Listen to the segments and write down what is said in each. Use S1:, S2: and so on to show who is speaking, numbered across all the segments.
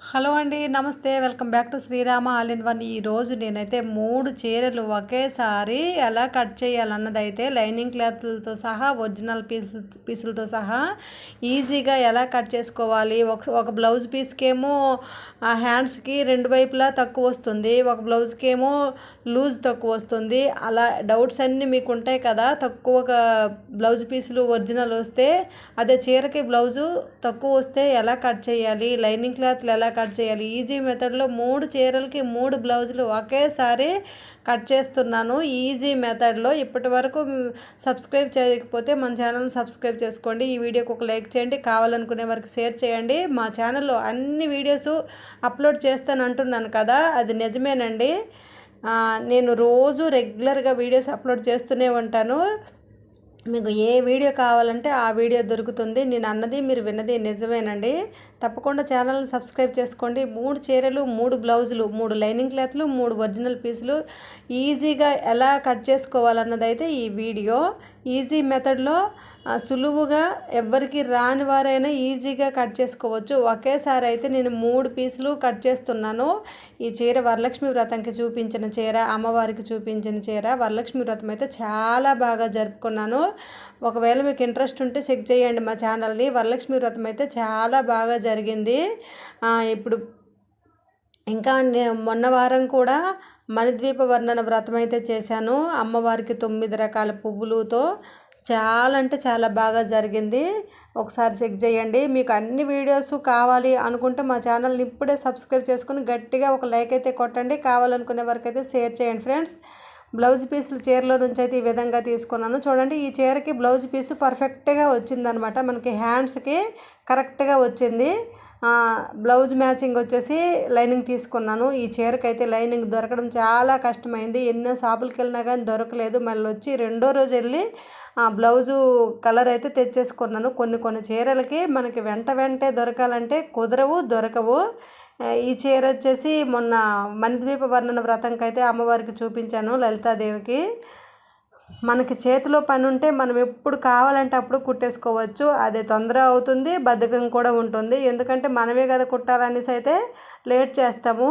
S1: Hello అండి నమస్తే. Welcome back to Srirama all in one. ఈరోజు నేనైతే మూడు చీరలు ఒకేసారి ఎలా కట్ చేయాలన్నదైతే లైనింగ్ క్లాత్లతో సహా ఒరిజినల్ పీస్ పీసులతో సహా ఈజీగా ఎలా కట్ చేసుకోవాలి. ఒక ఒక బ్లౌజ్ పీస్కేమో ఆ హ్యాండ్స్కి రెండు వైపులా తక్కువ వస్తుంది. ఒక బ్లౌజ్కేమో లూజ్ తక్కువ వస్తుంది. అలా డౌట్స్ అన్నీ మీకు ఉంటాయి కదా. తక్కువ బ్లౌజ్ పీసులు ఒరిజినల్ వస్తే అదే చీరకి బ్లౌజు తక్కువ వస్తే ఎలా కట్ చేయాలి? లైనింగ్ క్లాత్లు ఎలా కట్ చేయాలి. ఈజీ మెథడ్లో మూడు చీరలకి మూడు బ్లౌజులు ఒకేసారి కట్ చేస్తున్నాను. ఈజీ మెథడ్లో ఇప్పటి వరకు సబ్స్క్రైబ్ చేయకపోతే మన ఛానల్ని సబ్స్క్రైబ్ చేసుకోండి. ఈ వీడియోకి ఒక లైక్ చేయండి. కావాలనుకునే వరకు షేర్ చేయండి. మా ఛానల్లో అన్ని వీడియోస్ అప్లోడ్ చేస్తాను అంటున్నాను కదా అది నిజమేనండి. నేను రోజు రెగ్యులర్గా వీడియోస్ అప్లోడ్ చేస్తూనే ఉంటాను. మీకు ఏ వీడియో కావాలంటే ఆ వీడియో దొరుకుతుంది. నేను అన్నది మీరు విన్నది నిజమేనండి. తప్పకుండా ఛానల్ని సబ్స్క్రైబ్ చేసుకోండి. మూడు చీరలు మూడు బ్లౌజులు మూడు లైనింగ్ క్లాత్లు మూడు ఒరిజినల్ పీసులు ఈజీగా ఎలా కట్ చేసుకోవాలన్నదైతే ఈ వీడియో. ఈజీ మెథడ్లో సులువుగా ఎవ్వరికి రాని వారైనా ఈజీగా కట్ చేసుకోవచ్చు. ఒకేసారి అయితే నేను మూడు పీసులు కట్ చేస్తున్నాను. ఈ చీర వరలక్ష్మి వ్రతంకి చూపించిన చీర అమ్మవారికి చూపించిన చీర వరలక్ష్మి వ్రతం అయితే చాలా బాగా జరుపుకున్నాను. ఒకవేళ మీకు ఇంట్రెస్ట్ ఉంటే చెక్ చేయండి మా ఛానల్ని. వరలక్ష్మి వ్రతం అయితే చాలా బాగా జరిగింది. ఇప్పుడు ఇంకా మొన్న వారం కూడా మణిద్వీప వర్ణన వ్రతం అయితే చేశాను. అమ్మవారికి తొమ్మిది రకాల పువ్వులతో చాలా అంటే చాలా బాగా జరిగింది. ఒకసారి చెక్ చేయండి. మీకు అన్ని వీడియోస్ కావాలి అనుకుంటే మా ఛానల్ని ఇప్పుడే సబ్స్క్రైబ్ చేసుకుని గట్టిగా ఒక లైక్ అయితే కొట్టండి. కావాలనుకునే వరకు అయితే షేర్ చేయండి ఫ్రెండ్స్. బ్లౌజ్ పీసులు చీరలో నుంచి అయితే ఈ విధంగా తీసుకున్నాను. చూడండి ఈ చీరకి బ్లౌజ్ పీసు పర్ఫెక్ట్గా వచ్చిందనమాట మనకి హ్యాండ్స్కి కరెక్ట్గా వచ్చింది. బ్లౌజ్ మ్యాచింగ్ వచ్చేసి లైనింగ్ తీసుకున్నాను. ఈ చీరకైతే లైనింగ్ దొరకడం చాలా కష్టమైంది. ఎన్నో షాపులకి వెళ్ళినా కానీ దొరకలేదు. మళ్ళీ వచ్చి రెండో రోజు వెళ్ళి బ్లౌజు కలర్ అయితే తెచ్చేసుకున్నాను. కొన్ని కొన్ని చీరలకి మనకి వెంట వెంటే దొరకాలంటే కుదరవు దొరకవు. ఈ చీర వచ్చేసి మొన్న మణిద్వీప వర్ణన వ్రతంకి అయితే అమ్మవారికి చూపించాను లలితాదేవికి. మనకి చేతిలో పని ఉంటే మనం ఎప్పుడు కావాలంటే అప్పుడు కుట్టేసుకోవచ్చు. అది తొందర అవుతుంది బద్ధకం కూడా ఉంటుంది. ఎందుకంటే మనమే కదా కుట్టాలనేసి అయితే లేట్ చేస్తాము.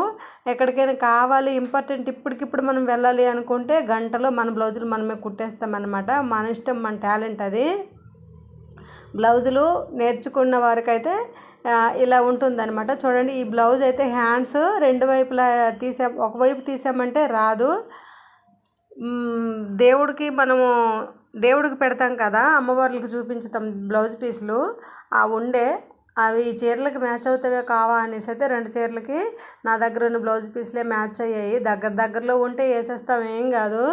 S1: ఎక్కడికైనా కావాలి ఇంపార్టెంట్ ఇప్పటికిప్పుడు మనం వెళ్ళాలి అనుకుంటే గంటలో మన బ్లౌజులు మనమే కుట్టేస్తామన్నమాట. మన ఇష్టం మన టాలెంట్ అది. బ్లౌజులు నేర్చుకున్న వారికైతే ఇలా ఉంటుందన్నమాట. చూడండి ఈ బ్లౌజ్ అయితే హ్యాండ్స్ రెండు వైపులా తీసా ఒకవైపు తీసామంటే రాదు. దేవుడికి మనము దేవుడికి పెడతాం కదా అమ్మవార్లకి చూపించుతాం బ్లౌజ్ పీసులు. ఆ ఉండే అవి చీరలకు మ్యాచ్ అవుతావే కావా అనేసి అయితే రెండు చీరలకి నా దగ్గర ఉన్న బ్లౌజ్ పీసులే మ్యాచ్ అయ్యాయి. దగ్గర దగ్గరలో ఉంటే వేసేస్తాం ఏం కాదు.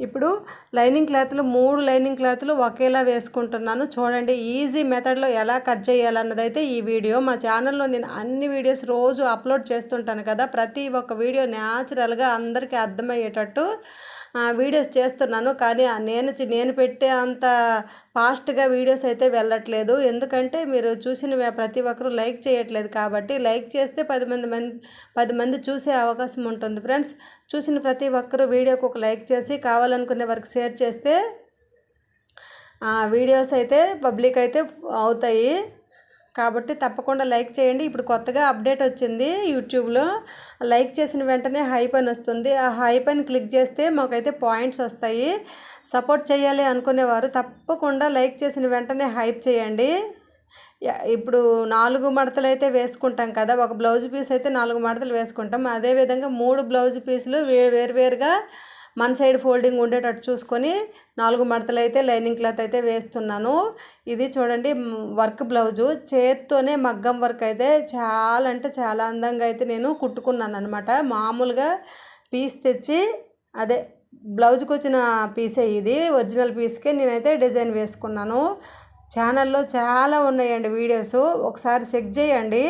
S1: ఇప్పుడు లైనింగ్ క్లాత్లు మూడు లైనింగ్ క్లాత్లు ఒకేలా వేసుకుంటున్నాను. చూడండి ఈజీ మెథడ్లో ఎలా కట్ చేయాలన్నదైతే ఈ వీడియో. మా ఛానల్లో నేను అన్ని వీడియోస్ రోజు అప్లోడ్ చేస్తుంటాను కదా ప్రతి ఒక్క వీడియో న్యాచురల్గా అందరికీ అర్థమయ్యేటట్టు వీడియోస్ చేస్తున్నాను. కానీ నేను నేను పెట్టే అంత ఫాస్ట్గా వీడియోస్ అయితే వెళ్ళట్లేదు. ఎందుకంటే మీరు చూసిన ప్రతి ఒక్కరూ లైక్ చేయట్లేదు కాబట్టి లైక్ చేస్తే పది మంది మంది పది మంది చూసే అవకాశం ఉంటుంది. ఫ్రెండ్స్ చూసిన ప్రతి ఒక్కరూ వీడియోకి ఒక లైక్ చేసి కావాలనుకునే వరకు షేర్ చేస్తే వీడియోస్ అయితే పబ్లిక్ అయితే అవుతాయి. కాబట్టి తప్పకుండా లైక్ చేయండి. ఇప్పుడు కొత్తగా అప్డేట్ వచ్చింది యూట్యూబ్లో. లైక్ చేసిన వెంటనే హైప్ అని వస్తుంది. ఆ హైప్ అని క్లిక్ చేస్తే మాకైతే పాయింట్స్ వస్తాయి. సపోర్ట్ చేయాలి అనుకునేవారు తప్పకుండా లైక్ చేసిన వెంటనే హైప్ చేయండి. ఇప్పుడు నాలుగు మడతలు అయితే వేసుకుంటాం కదా ఒక బ్లౌజ్ పీస్ అయితే నాలుగు మడతలు వేసుకుంటాం. అదేవిధంగా మూడు బ్లౌజ్ పీసులు వేరువేరుగా మన సైడ్ ఫోల్డింగ్ ఉండేటట్టు చూసుకొని నాలుగు మడతలు అయితే లైనింగ్ క్లాత్ అయితే వేస్తున్నాను. ఇది చూడండి వర్క్ బ్లౌజు. చేత్తోనే మగ్గం వర్క్ అయితే చాలా అంటే చాలా అందంగా అయితే నేను కుట్టుకున్నాను అనమాట మామూలుగా పీస్ తెచ్చి అదే బ్లౌజ్కి వచ్చిన పీసే ఇది. ఒరిజినల్ పీస్కే నేనైతే డిజైన్ వేసుకున్నాను. ఛానల్లో చాలా ఉన్నాయండి వీడియోస్. ఒకసారి చెక్ చేయండి.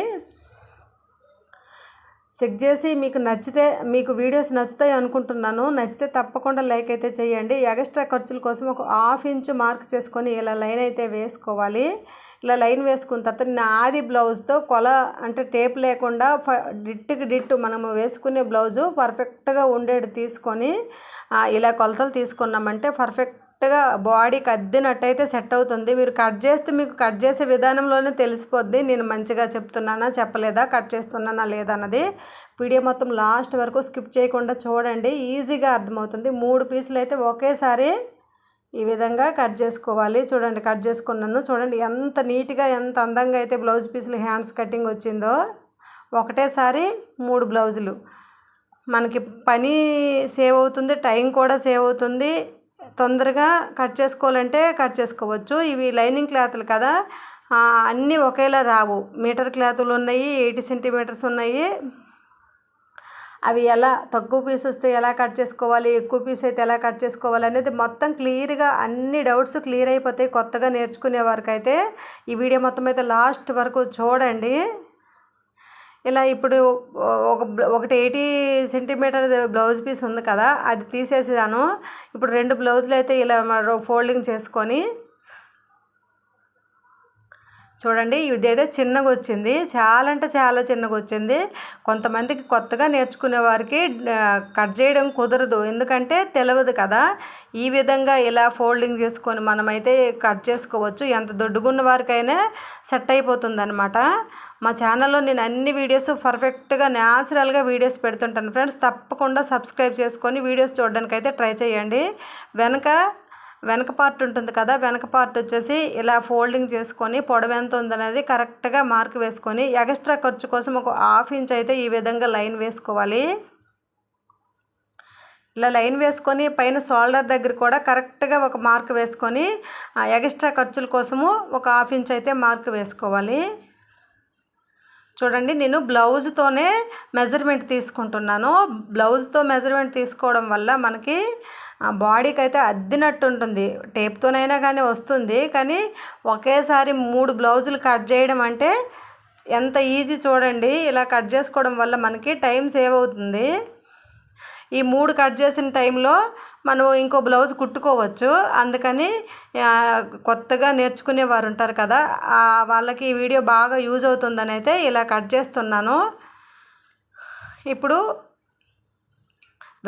S1: చెక్ చేసి మీకు నచ్చితే మీకు వీడియోస్ నచ్చుతాయి అనుకుంటున్నాను. నచ్చితే తప్పకుండా లైక్ అయితే చేయండి. ఎక్స్ట్రా ఖర్చుల కోసం ఒక హాఫ్ ఇంచు మార్క్ చేసుకొని ఇలా లైన్ అయితే వేసుకోవాలి. ఇలా లైన్ వేసుకున్న తర్వాత నాది బ్లౌజ్తో కొల అంటే టేప్ లేకుండా డిట్టుకి డిట్టు మనము వేసుకునే బ్లౌజు పర్ఫెక్ట్గా ఉండేది తీసుకొని ఇలా కొలతలు తీసుకున్నామంటే పర్ఫెక్ట్ కరెక్ట్గా బాడీకి అద్దినట్టయితే సెట్ అవుతుంది. మీరు కట్ చేస్తే మీకు కట్ చేసే విధానంలోనే తెలిసిపోద్ది. నేను మంచిగా చెప్తున్నానా చెప్పలేదా కట్ చేస్తున్నానా లేదన్నది వీడియో మొత్తం లాస్ట్ వరకు స్కిప్ చేయకుండా చూడండి. ఈజీగా అర్థమవుతుంది. మూడు పీసులు అయితే ఒకేసారి ఈ విధంగా కట్ చేసుకోవాలి. చూడండి కట్ చేసుకున్నాను. చూడండి ఎంత నీట్గా ఎంత అందంగా అయితే బ్లౌజ్ పీసులు హ్యాండ్స్ కటింగ్ వచ్చిందో. ఒకటేసారి మూడు బ్లౌజులు. మనకి పని సేవ్ అవుతుంది టైం కూడా సేవ్ అవుతుంది. తొందరగా కట్ చేసుకోవాలంటే కట్ చేసుకోవచ్చు. ఇవి లైనింగ్ క్లాత్లు కదా. అన్నీ ఒకేలా రావు. మీటర్ క్లాతులు ఉన్నాయి ఎయిటీ సెంటీమీటర్స్ ఉన్నాయి. అవి ఎలా తక్కువ పీస్ వస్తే ఎలా కట్ చేసుకోవాలి ఎక్కువ పీస్ అయితే ఎలా కట్ చేసుకోవాలి అనేది మొత్తం క్లియర్గా అన్ని డౌట్స్ క్లియర్ అయిపోతాయి కొత్తగా నేర్చుకునే వారికి అయితే ఈ వీడియో మొత్తం అయితే లాస్ట్ వరకు చూడండి. ఇలా ఇప్పుడు ఒక ఒకటి ఎయిటీ సెంటీమీటర్ బ్లౌజ్ పీస్ ఉంది కదా అది తీసేసాను ఇప్పుడు రెండు బ్లౌజులు అయితే ఇలా ఫోల్డింగ్ చేసుకొని చూడండి ఇదైతే చిన్నగా వచ్చింది చాలా అంటే చాలా చిన్నగా వచ్చింది కొంతమందికి కొత్తగా నేర్చుకునే వారికి కట్ చేయడం కుదరదు. ఎందుకంటే తెలియదు కదా ఈ విధంగా ఇలా ఫోల్డింగ్ చేసుకొని మనమైతే కట్ చేసుకోవచ్చు. ఎంత దొడ్డుగున్న వారికైనా సెట్ అయిపోతుంది అనమాట మా ఛానల్లో నేను అన్ని వీడియోస్ పర్ఫెక్ట్గా న్యాచురల్గా వీడియోస్ పెడుతుంటాను. ఫ్రెండ్స్ తప్పకుండా సబ్స్క్రైబ్ చేసుకొని వీడియోస్ చూడడానికి అయితే ట్రై చేయండి. వెనక వెనక పార్ట్ ఉంటుంది కదా వెనక పార్ట్ వచ్చేసి ఇలా ఫోల్డింగ్ చేసుకొని పొడవు ఎంత ఉందనేది కరెక్ట్గా మార్క్ వేసుకొని ఎక్స్ట్రా ఖర్చు కోసం ఒక హాఫ్ ఇంచ్ అయితే ఈ విధంగా లైన్ వేసుకోవాలి. ఇలా లైన్ వేసుకొని పైన షోల్డర్ దగ్గర కూడా కరెక్ట్గా ఒక మార్క్ వేసుకొని ఎక్స్ట్రా ఖర్చుల కోసము ఒక హాఫ్ ఇంచ్ అయితే మార్క్ వేసుకోవాలి. చూడండి నేను బ్లౌజ్తోనే మెజర్మెంట్ తీసుకుంటున్నాను. బ్లౌజ్తో మెజర్మెంట్ తీసుకోవడం వల్ల మనకి బాడీకి అయితే అద్దినట్టు ఉంటుంది. టేప్తోనైనా కానీ వస్తుంది. కానీ ఒకేసారి మూడు బ్లౌజులు కట్ చేయడం అంటే ఎంత ఈజీ చూడండి. ఇలా కట్ చేసుకోవడం వల్ల మనకి టైం సేవ్ అవుతుంది. ఈ మూడు కట్ చేసిన టైంలో మనం ఇంకో బ్లౌజ్ కుట్టుకోవచ్చు. అందుకని కొత్తగా నేర్చుకునే వారు ఉంటారు కదా వాళ్ళకి ఈ వీడియో బాగా యూజ్ అవుతుందని అయితే ఇలా కట్ చేస్తున్నాను. ఇప్పుడు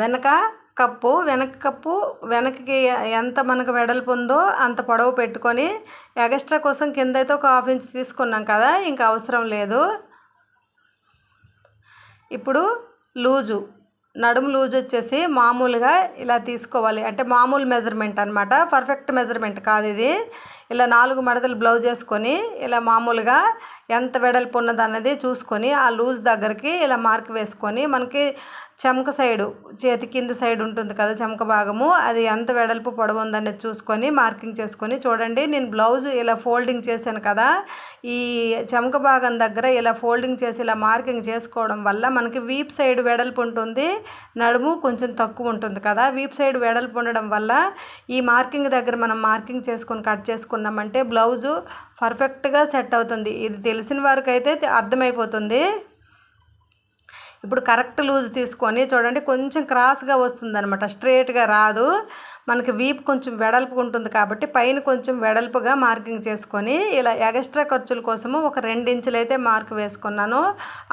S1: వెనక కప్పు వెనక కప్పు వెనక్కి ఎంత మనకు వెడల్పు ఉందో అంత పొడవు పెట్టుకొని ఎగస్ట్రా కోసం కింద అయితే ఒక హాఫ్ ఇంచ్ తీసుకున్నాం కదా ఇంకా అవసరం లేదు. ఇప్పుడు లూజు. నడుము లూజ్ వచ్చేసి మామూలుగా ఇలా తీసుకోవాలి. అంటే మామూలు మెజర్మెంట్ అనమాట పర్ఫెక్ట్ మెజర్మెంట్ కాదు ఇది. ఇలా నాలుగు మడతలు బ్లౌజ్ వేసుకొని ఇలా మామూలుగా ఎంత వెడల్పు ఉన్నదన్నది చూసుకొని ఆ లూజ్ దగ్గరికి ఇలా మార్క్ వేసుకొని మనకి చెమక సైడు చేతి కింద సైడ్ ఉంటుంది కదా చెమక భాగము అది ఎంత వెడల్పు పొడవు ఉందనేది చూసుకొని మార్కింగ్ చేసుకొని చూడండి. నేను బ్లౌజ్ ఇలా ఫోల్డింగ్ చేశాను కదా ఈ చెమక భాగం దగ్గర ఇలా ఫోల్డింగ్ చేసి ఇలా మార్కింగ్ చేసుకోవడం వల్ల మనకి వీప్ సైడ్ వెడల్పు ఉంటుంది నడుము కొంచెం తక్కువ ఉంటుంది కదా. వీప్ సైడ్ వెడల్పు ఉండడం వల్ల ఈ మార్కింగ్ దగ్గర మనం మార్కింగ్ చేసుకొని కట్ చేసుకున్నామంటే బ్లౌజు పర్ఫెక్ట్గా సెట్ అవుతుంది. ఇది తెలిసిన వారికి అయితే అర్థమైపోతుంది. ఇప్పుడు కరెక్ట్ లూజ్ తీసుకొని చూడండి కొంచెం క్రాస్గా వస్తుంది అనమాట స్ట్రేట్గా రాదు. మనకి వీప్ కొంచెం వెడల్పు ఉంటుంది కాబట్టి పైన కొంచెం వెడల్పుగా మార్కింగ్ చేసుకొని ఇలా ఎక్స్ట్రా ఖర్చుల కోసము ఒక రెండు ఇంచులు అయితే మార్క్ వేసుకున్నాను.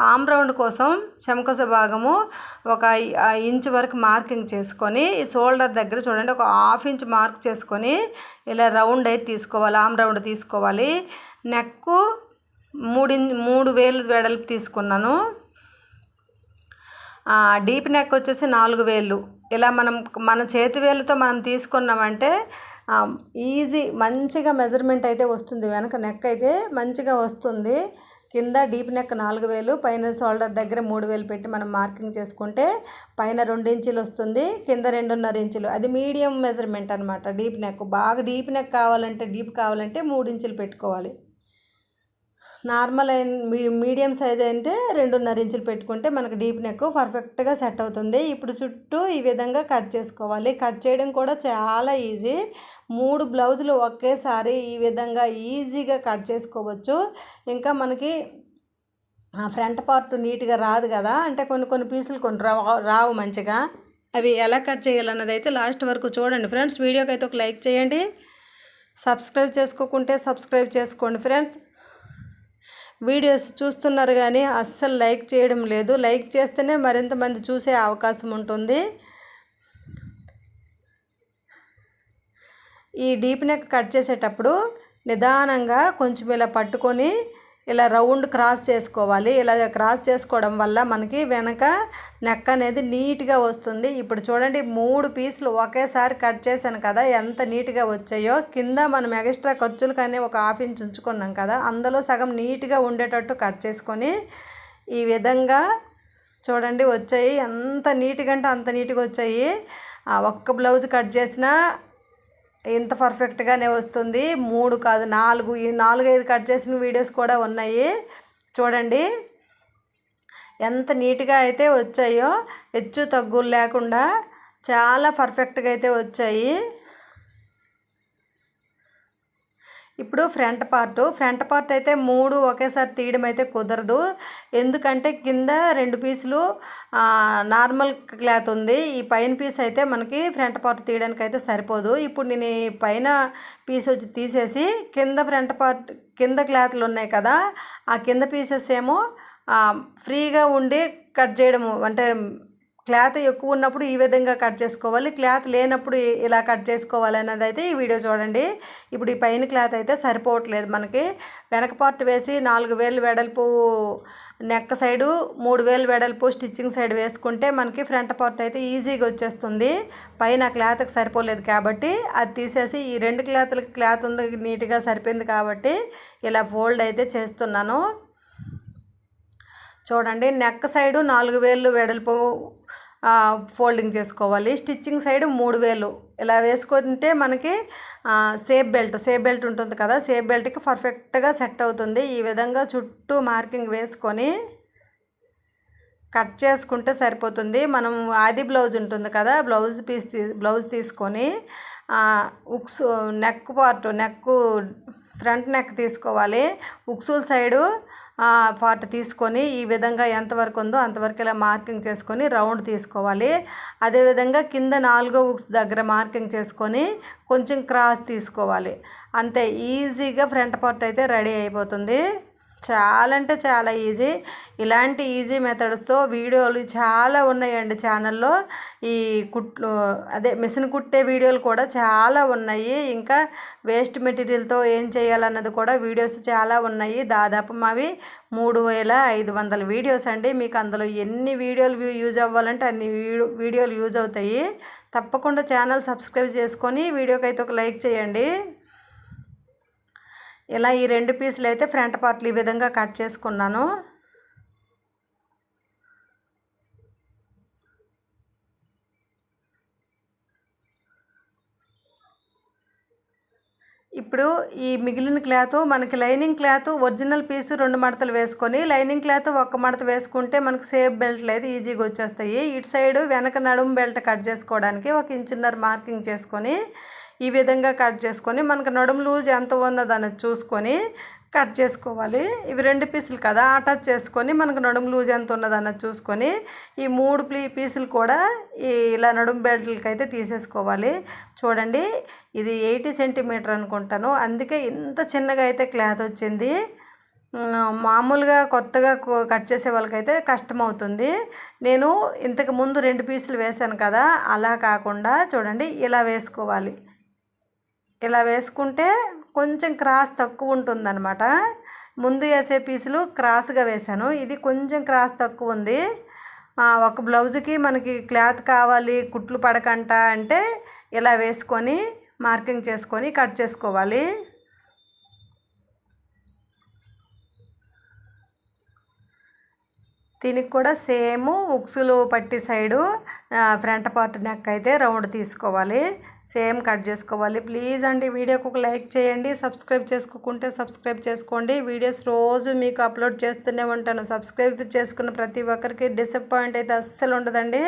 S1: ఆమ్ రౌండ్ కోసం చెమకస భాగము ఒక ఇంచు వరకు మార్కింగ్ చేసుకొని ఈ షోల్డర్ దగ్గర చూడండి ఒక హాఫ్ ఇంచ్ మార్క్ చేసుకొని ఇలా రౌండ్ అయితే తీసుకోవాలి ఆమ్ రౌండ్ తీసుకోవాలి. నెక్ మూడు మూడు వేలు వెడల్పు తీసుకున్నాను. డీప్ నెక్ వచ్చేసి నాలుగు వేలు. ఇలా మనం మన చేతి వేలతో మనం తీసుకున్నామంటే ఈజీ మంచిగా మెజర్మెంట్ అయితే వస్తుంది. వెనక నెక్ అయితే మంచిగా వస్తుంది. కింద డీప్ నెక్ నాలుగు వేలు పైన షోల్డర్ దగ్గర మూడు వేలు పెట్టి మనం మార్కింగ్ చేసుకుంటే పైన రెండు ఇంచులు వస్తుంది కింద రెండున్నర ఇంచులు. అది మీడియం మెజర్మెంట్ అనమాట డీప్ నెక్ బాగా డీప్ నెక్ కావాలంటే డీప్ కావాలంటే మూడు ఇంచులు పెట్టుకోవాలి. నార్మల్ అయిన మీడియం సైజ్ అంటే రెండున్నర ఇంచులు పెట్టుకుంటే మనకు డీప్ నెక్ పర్ఫెక్ట్గా సెట్ అవుతుంది. ఇప్పుడు చుట్టూ ఈ విధంగా కట్ చేసుకోవాలి. కట్ చేయడం కూడా చాలా ఈజీ. మూడు బ్లౌజులు ఒకేసారి ఈ విధంగా ఈజీగా కట్ చేసుకోవచ్చు. ఇంకా మనకి ఫ్రంట్ పార్ట్ నీట్గా రాదు కదా. అంటే కొన్ని కొన్ని పీసులు కొన్ని రావు మంచిగా. అవి ఎలా కట్ చేయాలన్నది అయితే లాస్ట్ వరకు చూడండి ఫ్రెండ్స్. వీడియోకి అయితే ఒక లైక్ చేయండి. సబ్స్క్రైబ్ చేసుకోకుంటే సబ్స్క్రైబ్ చేసుకోండి ఫ్రెండ్స్. వీడియోస్ చూస్తున్నారు కానీ అస్సలు లైక్ చేయడం లేదు. లైక్ చేస్తేనే మరింత మంది చూసే అవకాశం ఉంటుంది. ఈ డీప్ నెక్ కట్ చేసేటప్పుడు నిదానంగా కొంచెం ఇలా పట్టుకొని ఇలా రౌండ్ క్రాస్ చేసుకోవాలి. ఇలా క్రాస్ చేసుకోవడం వల్ల మనకి వెనక నెక్ అనేది నీట్గా వస్తుంది. ఇప్పుడు చూడండి మూడు పీసులు ఒకేసారి కట్ చేశాను కదా ఎంత నీట్గా వచ్చాయో. కింద మనం ఎక్స్ట్రా ఖర్చులు కానీ ఒక హాఫ్ ఇంచ్ ఉంచుకున్నాం కదా అందులో సగం నీట్గా ఉండేటట్టు కట్ చేసుకొని ఈ విధంగా చూడండి వచ్చాయి. ఎంత నీట్గా అంటే అంత నీట్గా వచ్చాయి. ఒక్క బ్లౌజ్ కట్ చేసినా ఇంత పర్ఫెక్ట్గానే వస్తుంది. మూడు కాదు నాలుగు ఈ నాలుగు ఐదు కట్ చేసిన వీడియోస్ కూడా ఉన్నాయి. చూడండి. ఎంత నీట్గా అయితే వచ్చాయో హెచ్చు తగ్గులు లేకుండా చాలా పర్ఫెక్ట్గా అయితే వచ్చాయి. ఇప్పుడు ఫ్రంట్ పార్ట్ ఫ్రంట్ పార్ట్ అయితే మూడు ఒకేసారి తీయడం అయితే కుదరదు. ఎందుకంటే కింద రెండు పీసులు నార్మల్ క్లాత్ ఉంది. ఈ పైన పీస్ అయితే మనకి ఫ్రంట్ పార్ట్ తీయడానికి అయితే సరిపోదు. ఇప్పుడు నేను ఈ పైన పీస్ వచ్చి తీసేసి కింద ఫ్రంట్ పార్ట్ కింద క్లాత్లు ఉన్నాయి కదా ఆ కింద పీసెస్ ఏమో ఫ్రీగా ఉండి కట్ చేయడము అంటే క్లాత్ ఎక్కువ ఉన్నప్పుడు ఈ విధంగా కట్ చేసుకోవాలి. క్లాత్ లేనప్పుడు ఇలా కట్ చేసుకోవాలి అన్నది అయితే ఈ వీడియో చూడండి. ఇప్పుడు ఈ పైన క్లాత్ అయితే సరిపోవట్లేదు మనకి. వెనక పార్ట్ వేసి నాలుగు వేలు వెడల్పు నెక్ సైడు మూడు వేలు వెడల్పు స్టిచ్చింగ్ సైడ్ వేసుకుంటే మనకి ఫ్రంట్ పార్ట్ అయితే ఈజీగా వచ్చేస్తుంది. పైన క్లాత్కి సరిపోలేదు కాబట్టి అది తీసేసి ఈ రెండు క్లాత్లకి క్లాత్ ఉంది నీట్గా సరిపోయింది కాబట్టి ఇలా ఫోల్డ్ అయితే చేస్తున్నాను. చూడండి నెక్ సైడు నాలుగు వేలు వెడల్పు ఫోల్డింగ్ చేసుకోవాలి. స్టిచ్చింగ్ సైడ్ మూడు వేలు. ఇలా వేసుకుంటే మనకి సేఫ్ బెల్ట్ సేఫ్ బెల్ట్ ఉంటుంది కదా సేఫ్ బెల్ట్కి పర్ఫెక్ట్గా సెట్ అవుతుంది. ఈ విధంగా చుట్టూ మార్కింగ్ వేసుకొని కట్ చేసుకుంటే సరిపోతుంది. మనం ఆది బ్లౌజ్ ఉంటుంది కదా బ్లౌజ్ పీస్ తీ బ్లౌజ్ తీసుకొని hooks neck part neck front neck తీసుకోవాలి. ఉక్సుల సైడు పార్ట్ తీసుకొని ఈ విధంగా ఎంతవరకు ఉందో అంతవరకు ఇలా మార్కింగ్ చేసుకొని రౌండ్ తీసుకోవాలి. అదేవిధంగా కింద నాలుగో ఉక్స్ దగ్గర మార్కింగ్ చేసుకొని కొంచెం క్రాస్ తీసుకోవాలి. అంతే ఈజీగా ఫ్రంట్ పార్ట్ అయితే రెడీ అయిపోతుంది. చాలా అంటే చాలా ఈజీ ఇలాంటి ఈజీ మెథడ్స్తో వీడియోలు చాలా ఉన్నాయండి ఛానల్లో. ఈ కుట్లు అదే మిషన్ కుట్టే వీడియోలు కూడా చాలా ఉన్నాయి. ఇంకా వేస్ట్ మెటీరియల్తో ఏం చేయాలన్నది కూడా వీడియోస్ చాలా ఉన్నాయి. దాదాపు మావి మూడు వేల ఐదు వందల వీడియోస్ అండి. మీకు అందులో ఎన్ని వీడియోలు యూజ్ అవ్వాలంటే అన్ని వీడియోలు యూజ్ అవుతాయి. తప్పకుండా ఛానల్ సబ్స్క్రైబ్ చేసుకొని వీడియోకి అయితే ఒక లైక్ చేయండి. ఇలా ఈ రెండు పీసులు అయితే ఫ్రంట్ పార్ట్లు ఈ విధంగా కట్ చేసుకున్నాను. ఇప్పుడు ఈ మిగిలిన క్లాత్ మనకి లైనింగ్ క్లాత్ ఒరిజినల్ పీసు రెండు మడతలు వేసుకొని లైనింగ్ క్లాత్ ఒక్క మడత వేసుకుంటే మనకు సేఫ్ బెల్ట్ లేదు ఈజీగా వచ్చేస్తాయి. ఇటు సైడ్ వెనక నడుము బెల్ట్ కట్ చేసుకోవడానికి ఒక ఇంచున్నర మార్కింగ్ చేసుకొని ఈ విధంగా కట్ చేసుకొని మనకు నడుము లూజ్ ఎంత ఉన్నదన్నది చూసుకొని కట్ చేసుకోవాలి. ఇవి రెండు పీసులు కదా అటాచ్ చేసుకొని మనకు నడుము లూజ్ ఎంత ఉన్నదన్నది చూసుకొని ఈ మూడు ప్లీ పీసులు కూడా ఈ ఇలా నడుము బెల్ట్లకి అయితే తీసేసుకోవాలి. చూడండి ఇది ఎయిటీ సెంటీమీటర్ అనుకుంటాను. అందుకే ఇంత చిన్నగా అయితే క్లాత్ వచ్చింది. మామూలుగా కొత్తగా కట్ చేసే వాళ్ళకైతే కష్టం అవుతుంది నేను ఇంతకు ముందు రెండు పీసులు వేసాను కదా అలా కాకుండా చూడండి ఇలా వేసుకోవాలి. ఇలా వేసుకుంటే కొంచెం క్రాస్ తక్కువ ఉంటుందన్నమాట. ముందు వేసే పీసులు క్రాస్గా వేసాను ఇది కొంచెం క్రాస్ తక్కువ ఉంది. ఒక బ్లౌజ్కి మనకి క్లాత్ కావాలి కుట్లు పడకంట అంటే ఇలా వేసుకొని మార్కింగ్ చేసుకొని కట్ చేసుకోవాలి. దీనికి కూడా సేమ్ ఉక్సులు పట్టి సైడు ఫ్రంట్ పార్ట్ నెక్ అయితే రౌండ్ తీసుకోవాలి. సేమ్ కట్ చేసుకోవాలి. ప్లీజ్ అండి వీడియోకి ఒక లైక్ చేయండి. సబ్స్క్రైబ్ చేసుకోకుంటే సబ్స్క్రైబ్ చేసుకోండి. వీడియోస్ రోజు మీకు అప్లోడ్ చేస్తూనే ఉంటాను. సబ్స్క్రైబ్ చేసుకున్న ప్రతి ఒక్కరికి డిసప్పాయింట్ అయితే అస్సలు ఉండదండి.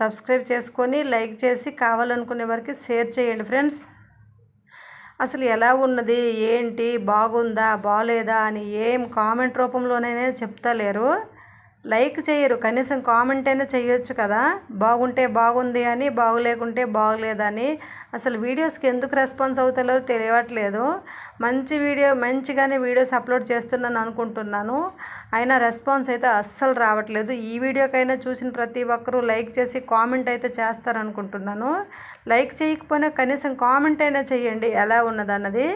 S1: సబ్స్క్రైబ్ చేసుకొని లైక్ చేసి కావాలనుకునే వారికి షేర్ చేయండి ఫ్రెండ్స్. అసలు ఎలా ఉన్నది? ఏంటి? బాగుందా? బాగాలేదా అని ఏం కామెంట్ రూపంలోనైనా చెప్తలేరు. లైక్ చేయరు. కనీసం కామెంట్ అయినా చేయొచ్చు కదా. బాగుంటే బాగుంది అని బాగులేకుంటే బాగులేదని అసలు వీడియోస్కి ఎందుకు రెస్పాన్స్ అవుతారో తెలియట్లేదు. మంచి వీడియో మంచిగానే వీడియోస్ అప్లోడ్ చేస్తున్నాను అనుకుంటున్నాను. అయినా రెస్పాన్స్ అయితే అస్సలు రావట్లేదు. ఈ వీడియోకైనా చూసిన ప్రతి ఒక్కరూ లైక్ చేసి కామెంట్ అయితే చేస్తారనుకుంటున్నాను. లైక్ చేయకపోయినా కనీసం కామెంట్ అయినా చేయండి. ఎలా ఉన్నదన్నది?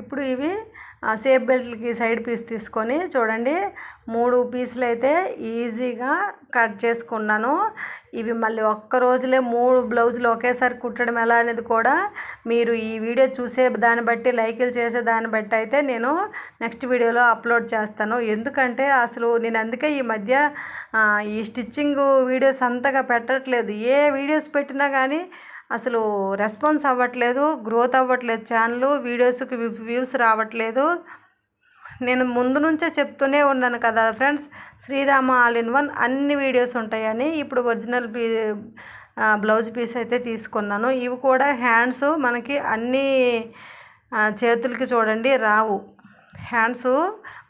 S1: ఇప్పుడు ఇవి సేఫ్ బెల్ట్కి సైడ్ పీస్ తీసుకొని చూడండి మూడు పీసులు అయితే ఈజీగా కట్ చేసుకున్నాను. ఇవి మళ్ళీ ఒక్క రోజులే మూడు బ్లౌజులు ఒకేసారి కుట్టడం ఎలా అనేది కూడా మీరు ఈ వీడియో చూసే దాన్ని బట్టి లైకులు చేసే దాన్ని బట్టి అయితే నేను నెక్స్ట్ వీడియోలో అప్లోడ్ చేస్తాను. ఎందుకంటే అసలు నేను అందుకే ఈ మధ్య ఈ స్టిచ్చింగ్ వీడియోస్ అంతగా పెట్టట్లేదు. ఏ వీడియోస్ పెట్టినా కానీ అసలు రెస్పాన్స్ అవ్వట్లేదు గ్రోత్ అవ్వట్లేదు ఛానల్ వీడియోస్కి వ్యూస్ రావట్లేదు. నేను ముందు నుంచే చెప్తూనే ఉన్నాను కదా friends Srirama all in one అన్ని వీడియోస్ ఉంటాయని ఇప్పుడు ఒరిజినల్ పీ బ్లౌజ్ పీస్ అయితే తీసుకున్నాను. ఇవి కూడా హ్యాండ్స్ మనకి అన్ని చేతులకి చూడండి రావు. హ్యాండ్స్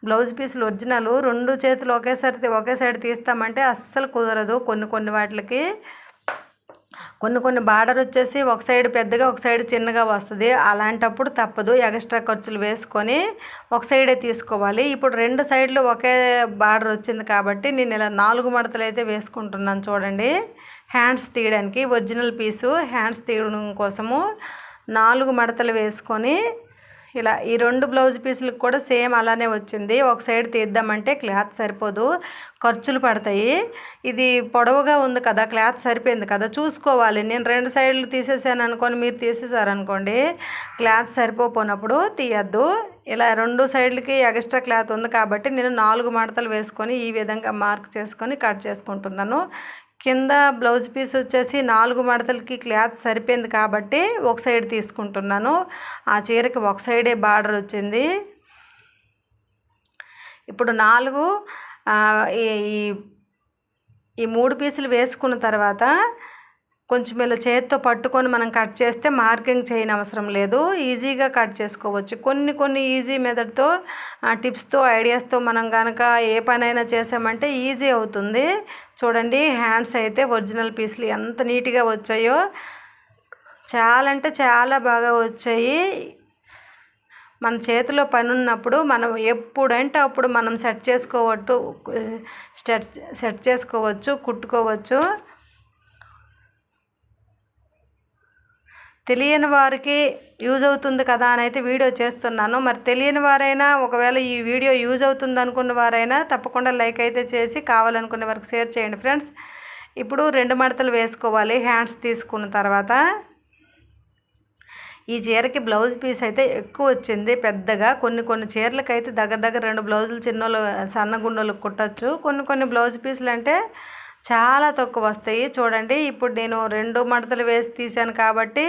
S1: బ్లౌజ్ పీసులు ఒరిజినల్ రెండు చేతులు ఒకేసారి ఒకే సైడ్ తీస్తామంటే అస్సలు కుదరదు కొన్ని కొన్ని వాటికి కొన్ని కొన్ని బార్డర్ వచ్చేసి ఒక సైడ్ పెద్దగా ఒక సైడ్ చిన్నగా వస్తుంది. అలాంటప్పుడు తప్పదు. ఎక్స్ట్రా ఖర్చులు వేసుకొని ఒక సైడే తీసుకోవాలి. ఇప్పుడు రెండు సైడ్లు ఒకే బార్డర్ వచ్చింది కాబట్టి నేను ఇలా నాలుగు మడతలు అయితే వేసుకుంటున్నాను చూడండి. హ్యాండ్స్ తీయడానికి ఒరిజినల్ పీసు హ్యాండ్స్ తీయడం కోసము నాలుగు మడతలు వేసుకొని ఇలా ఈ రెండు బ్లౌజ్ పీసులకు కూడా సేమ్ అలానే వచ్చింది. ఒక సైడ్ తీద్దామంటే క్లాత్ సరిపోదు. ఖర్చులు పడతాయి. ఇది పొడవుగా ఉంది కదా క్లాత్ సరిపోయింది కదా చూసుకోవాలి. నేను రెండు సైడ్లు తీసేసాను అనుకోని మీరు తీసేసారనుకోండి క్లాత్ సరిపోనప్పుడు తీయద్దు. ఇలా రెండు సైడ్లకి ఎక్స్ట్రా క్లాత్ ఉంది కాబట్టి నేను నాలుగు మడతలు వేసుకొని ఈ విధంగా మార్క్ చేసుకొని కట్ చేసుకుంటున్నాను. కింద బ్లౌజ్ పీస్ వచ్చేసి నాలుగు మడతలకి క్లాత్ సరిపోయింది కాబట్టి ఒక సైడ్ తీసుకుంటున్నాను. ఆ చీరకి ఒక సైడే బార్డర్ వచ్చింది. ఇప్పుడు నాలుగు ఈ ఈ మూడు పీసులు వేసుకున్న తర్వాత కొంచెం ఇలా చేతితో పట్టుకొని మనం కట్ చేస్తే మార్కింగ్ చేయని అవసరం లేదు. ఈజీగా కట్ చేసుకోవచ్చు. కొన్ని కొన్ని ఈజీ మెథడ్తో టిప్స్తో ఐడియాస్తో మనం కనుక ఏ పనైనా చేసామంటే ఈజీ అవుతుంది. చూడండి హ్యాండ్స్ అయితే ఒరిజినల్ పీసులు ఎంత నీట్గా వచ్చాయో. చాలా అంటే చాలా బాగా వచ్చాయి. మన చేతిలో పని ఉన్నప్పుడు మనం ఎప్పుడంటే అప్పుడు మనం సెట్ చేసుకోవచ్చు సెట్ సెట్ చేసుకోవచ్చు కుట్టుకోవచ్చు. తెలియని వారికి యూజ్ అవుతుంది కదా అని అయితే వీడియో చేస్తున్నాను. మరి తెలియని వారైనా ఒకవేళ ఈ వీడియో యూజ్ అవుతుంది అనుకున్న వారైనా తప్పకుండా లైక్ అయితే చేసి కావాలనుకునే వారికి షేర్ చేయండి ఫ్రెండ్స్. ఇప్పుడు రెండు మడతలు వేసుకోవాలి. హ్యాండ్స్ తీసుకున్న తర్వాత ఈ చీరకి బ్లౌజ్ పీస్ అయితే ఎక్కువ వచ్చింది. పెద్దగా కొన్ని కొన్ని చీరలకు అయితే దగ్గర దగ్గర రెండు బ్లౌజులు చిన్నోళ్ళు సన్నగుండోళ్ళు కుట్టచ్చు. కొన్ని కొన్ని బ్లౌజ్ పీసులు అంటే చాలా తక్కువ వస్తాయి. చూడండి ఇప్పుడు నేను రెండు మడతలు వేసి తీసాను కాబట్టి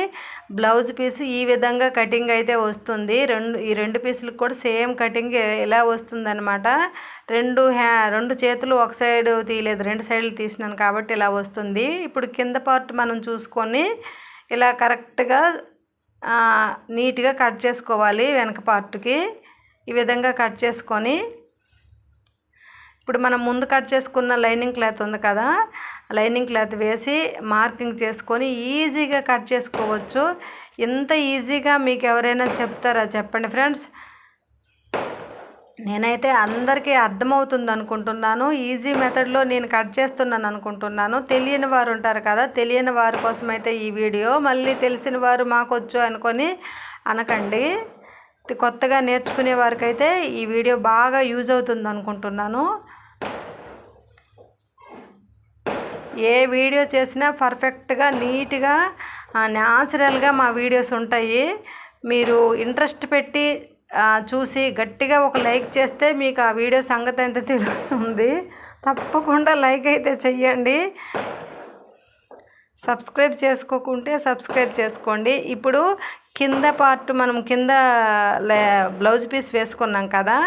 S1: బ్లౌజ్ పీస్ ఈ విధంగా కటింగ్ అయితే వస్తుంది. రెండు ఈ రెండు పీసులకు కూడా సేమ్ కటింగ్ ఇలా వస్తుందన్నమాట. రెండు హ్యా రెండు చేతులు ఒక సైడ్ తీయలేదు రెండు సైడ్లు తీసినాను కాబట్టి ఇలా వస్తుంది. ఇప్పుడు కింద పార్ట్ మనం చూసుకొని ఇలా కరెక్ట్గా నీట్గా కట్ చేసుకోవాలి వెనక పార్ట్కి. ఈ విధంగా కట్ చేసుకొని ఇప్పుడు మనం ముందు కట్ చేసుకున్న లైనింగ్ క్లాత్ ఉంది కదా లైనింగ్ క్లాత్ వేసి మార్కింగ్ చేసుకొని ఈజీగా కట్ చేసుకోవచ్చు. ఎంత ఈజీగా మీకు ఎవరైనా చెప్తారా చెప్పండి ఫ్రెండ్స్? నేనైతే అందరికీ అర్థమవుతుంది అనుకుంటున్నాను. ఈజీ మెథడ్లో నేను కట్ చేస్తున్నాను అనుకుంటున్నాను. తెలియని వారు ఉంటారు కదా తెలియని వారి కోసం అయితే ఈ వీడియో మళ్ళీ తెలిసిన వారు మాకొచ్చు అనుకొని అనకండి. కొత్తగా నేర్చుకునే వారికైతే ఈ వీడియో బాగా యూజ్ అవుతుంది అనుకుంటున్నాను. ఏ వీడియో చేసినా పర్ఫెక్ట్గా నీట్గా న్యాచురల్గా మా వీడియోస్ ఉంటాయి. మీరు ఇంట్రెస్ట్ పెట్టి చూసి గట్టిగా ఒక లైక్ చేస్తే మీకు ఆ వీడియో సంగతి ఎంత తెలుస్తుంది. తప్పకుండా లైక్ అయితే చెయ్యండి. సబ్స్క్రైబ్ చేసుకోకుంటే సబ్స్క్రైబ్ చేసుకోండి. ఇప్పుడు కింద పార్ట్ మనం కింద బ్లౌజ్ పీస్ వేసుకున్నాం కదా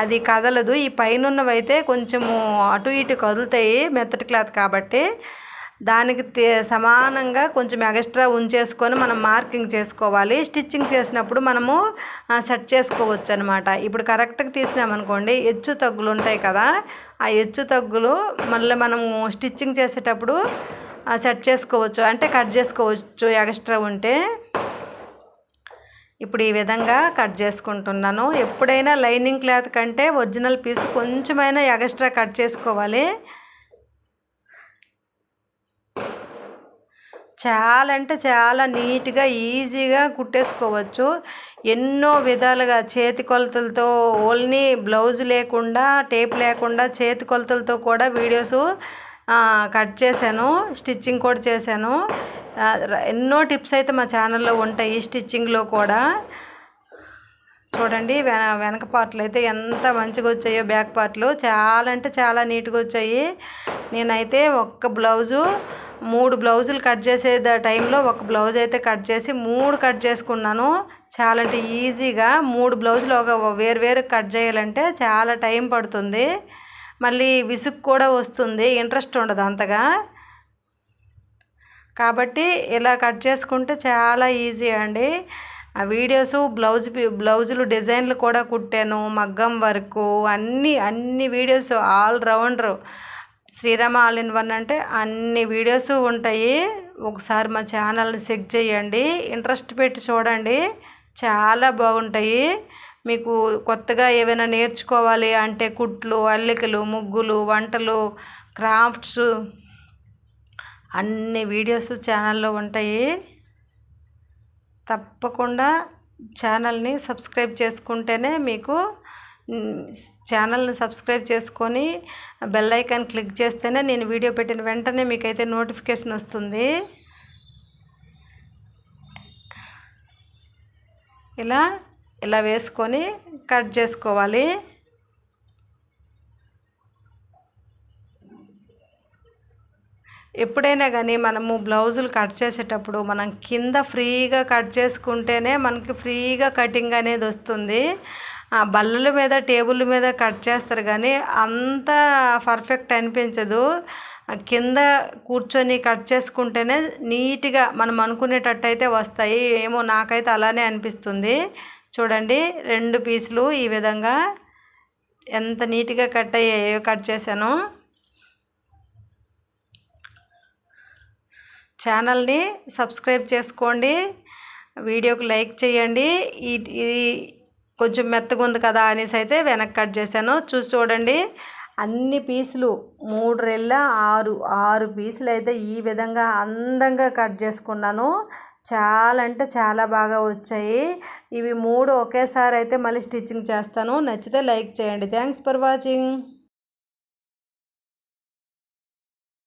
S1: అది కదలదు. ఈ పైన అయితే కొంచెము అటు ఇటు కదులుతాయి మెత్తటి క్లాత్ కాబట్టి. దానికి సమానంగా కొంచెం ఎక్స్ట్రా ఉంచేసుకొని మనం మార్కింగ్ చేసుకోవాలి. స్టిచ్చింగ్ చేసినప్పుడు మనము సెట్ చేసుకోవచ్చు అనమాట ఇప్పుడు కరెక్ట్గా తీసినామనుకోండి ఎచ్చు తగ్గులు ఉంటాయి కదా. ఆ హెచ్చు తగ్గులు మళ్ళీ మనము స్టిచ్చింగ్ చేసేటప్పుడు సెట్ చేసుకోవచ్చు. అంటే కట్ చేసుకోవచ్చు. ఎక్స్ట్రా ఉంటే ఇప్పుడు ఈ విధంగా కట్ చేసుకుంటున్నాను. ఎప్పుడైనా లైనింగ్ క్లాత్ కంటే ఒరిజినల్ పీస్ కొంచెమైనా ఎక్స్ట్రా కట్ చేసుకోవాలి. చాలా అంటే చాలా నీట్గా ఈజీగా కుట్టేసుకోవచ్చు. ఎన్నో విధాలుగా చేతి కొలతలతో ఓన్లీ బ్లౌజ్ లేకుండా టేప్ లేకుండా చేతి కొలతలతో కూడా వీడియోస్ కట్ చేశాను స్టిచ్చింగ్ కూడా చేశాను. ఎన్నో టిప్స్ అయితే మా ఛానల్లో ఉంటాయి స్టిచ్చింగ్లో కూడా. చూడండి వెన వెనక పార్ట్లు అయితే ఎంత మంచిగా వచ్చాయో బ్యాక్ పార్ట్లు. చాలా అంటే చాలా నీట్గా వచ్చాయి. నేనైతే ఒక్క బ్లౌజు మూడు బ్లౌజులు కట్ చేసే టైంలో ఒక బ్లౌజ్ అయితే కట్ చేసి మూడు కట్ చేసుకున్నాను. చాలా అంటే ఈజీగా మూడు బ్లౌజులు ఒక వేరు వేరు కట్ చేయాలంటే చాలా టైం పడుతుంది. మళ్ళీ విసుగు కూడా వస్తుంది ఇంట్రెస్ట్ ఉండదు అంతగా. కాబట్టి ఇలా కట్ చేసుకుంటే చాలా ఈజీ అండి. ఆ వీడియోస్ బ్లౌజ్ బ్లౌజులు డిజైన్లు కూడా కుట్టాను మగ్గం వర్క్ అన్నీ అన్ని videos all rounder Srirama all in one అంటే అన్ని వీడియోస్ ఉంటాయి. ఒకసారి మా ఛానల్ని చెక్ చేయండి. ఇంట్రెస్ట్ పెట్టి చూడండి. చాలా బాగుంటాయి. మీకు కొత్తగా ఏమైనా నేర్చుకోవాలి అంటే కుట్లు అల్లికలు ముగ్గులు వంటలు క్రాఫ్ట్స్ అన్ని వీడియోస్ ఛానల్లో ఉంటాయి. తప్పకుండా ఛానల్ని సబ్స్క్రైబ్ చేసుకుంటేనే మీకు ఛానల్ని సబ్స్క్రైబ్ చేసుకొని బెల్ ఐకాన్ క్లిక్ చేస్తేనే నేను వీడియో పెట్టిన వెంటనే మీకైతే నోటిఫికేషన్ వస్తుంది. ఇలా ఇలా వేసుకొని కట్ చేసుకోవాలి. ఎప్పుడైనా కానీ మనము బ్లౌజులు కట్ చేసేటప్పుడు మనం కింద ఫ్రీగా కట్ చేసుకుంటేనే మనకి ఫ్రీగా కటింగ్ అనేది వస్తుంది. బల్లల మీద టేబుల్ మీద కట్ చేస్తారు కానీ అంత పర్ఫెక్ట్ అనిపించదు. కింద కూర్చొని కట్ చేసుకుంటేనే నీట్గా మనం అనుకునేటట్టు అయితే వస్తాయి. ఏమో నాకైతే అలానే అనిపిస్తుంది. చూడండి రెండు పీసులు ఈ విధంగా ఎంత నీట్గా కట్ అయ్యాయో కట్ చేశాను. ఛానల్ని సబ్స్క్రైబ్ చేసుకోండి వీడియోకి లైక్ చేయండి. ఇది కొంచెం మెత్తగా ఉంది కదా అనేసి అయితే వెనక్కి కట్ చేశాను. చూసి చూడండి అన్ని పీసులు మూడు రెళ్ళ ఆరు ఆరు పీసులు అయితే ఈ విధంగా అందంగా కట్ చేసుకున్నాను. చాలా అంటే చాలా బాగా వచ్చాయి. ఇవి మూడు ఒకేసారి అయితే మళ్ళీ స్టిచ్చింగ్ చేస్తాను. నచ్చితే లైక్ చేయండి. Thanks for watching.